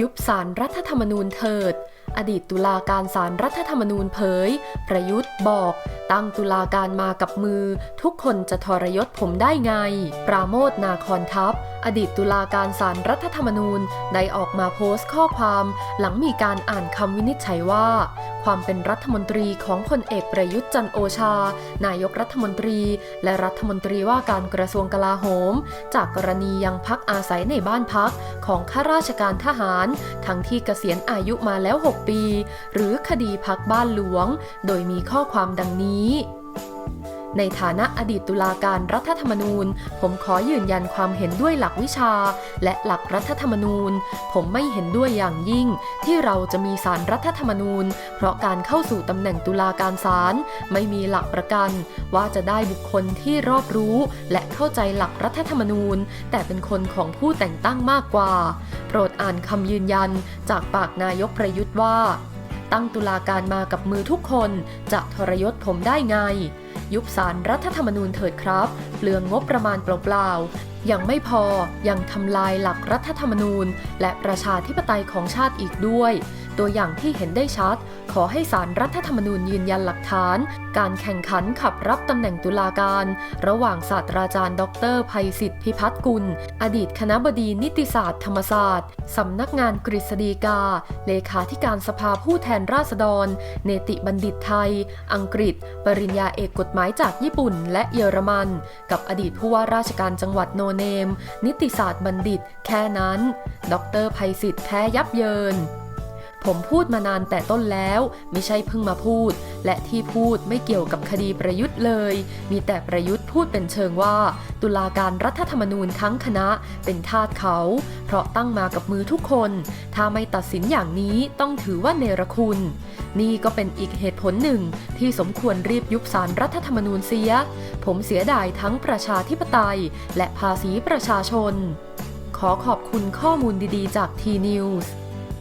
ยุบสารรัฐธรรมนูญเถิด อดีตตุลาการสารรัฐธรรมนูญเผย ประยุทธ์บอก ตั้งตุลาการมากับมือ ทุกคนจะทรยศผมได้ไง ปราโมทนาคอนทัพ อดีตตุลาการสารรัฐธรรมนูญได้ออกมาโพสต์ข้อความ หลังมีการอ่านคำวินิจฉัยว่า ความเป็นรัฐมนตรีของพลเอกประยุทธ์จันโอชา นายกรัฐมนตรี และรัฐมนตรีว่าการกระทรวงกลาโหม จากกรณียังพักอาศัยในบ้านพัก ของข้าราชการทหาร ทั้งที่เกษียณอายุมาแล้ว 6 ปี หรือคดีพักบ้านหลวง โดยมีข้อความดังนี้ ในฐานะอดีตตุลาการรัฐธรรมนูญ ผมขอยืนยันความเห็นด้วยหลักวิชา และหลักรัฐธรรมนูญ ผมไม่เห็นด้วยอย่างยิ่ง ที่เราจะมีสารรัฐธรรมนูญ เพราะการเข้าสู่ตำแหน่งตุลาการศาลไม่มีหลักประกัน ว่าจะได้บุคคลที่รอบรู้ และเข้าใจหลักรัฐธรรมนูญ แต่เป็นคนของผู้แต่งตั้งมากกว่า โปรดอ่านคำยืนยัน จากปากนายกประยุทธ์ว่า ตั้งตุลาการมากับมือทุกคน จะทรยศผมได้ไง ยุบสารรัฐธรรมนูญเถิดครับ เปลืองงบประมาณเปล่าๆ ยังไม่พอยังทำลายหลักรัฐธรรมนูญ และประชาธิปไตยของชาติอีกด้วย ตัวอย่างที่เห็นได้ชัด ขอให้สารรัฐธรรมนูญยืนยันหลักฐาน การแข่งขันขับรับตำแหน่งตุลาการ ระหว่างศาสตราจารย์ ดรภัยศิษฐ์พิพัฒน์กุล อดีตคณะบดีนิติศาสตร์ธรรมศาสตร์ สำนักงานกฤษฎีกา เลขาธิการสภาผู้แทนราษฎร เนติบัณฑิตไทย อังกฤษ ปริญญาเอกกฎหมายจากญี่ปุ่น และเยอรมัน กับอดีตผู้ว่าราชการจังหวัดโนเนม นิติศาสตร์บัณฑิต แค่นั้น ดรภัยศิษฐ์แพ้ยับเยิน ผมพูดมานานแต่ต้นแล้ว ไม่ใช่เพิ่งมาพูด และที่พูดไม่เกี่ยวกับคดีประยุทธ์เลย มีแต่ประยุทธ์พูดเป็นเชิงว่า ตุลาการรัฐธรรมนูญทั้งคณะเป็นทาสเขา เพราะตั้งมากับมือทุกคน ถ้าไม่ตัดสินอย่างนี้ต้องถือว่าเนรคุณ นี่ก็เป็นอีกเหตุผลหนึ่ง ที่สมควรรีบยุบสารรัฐธรรมนูญเสีย ผมเสียดายทั้งประชาธิปไตย และภาษีประชาชน ขอขอบคุณข้อมูลดีๆ จาก T-News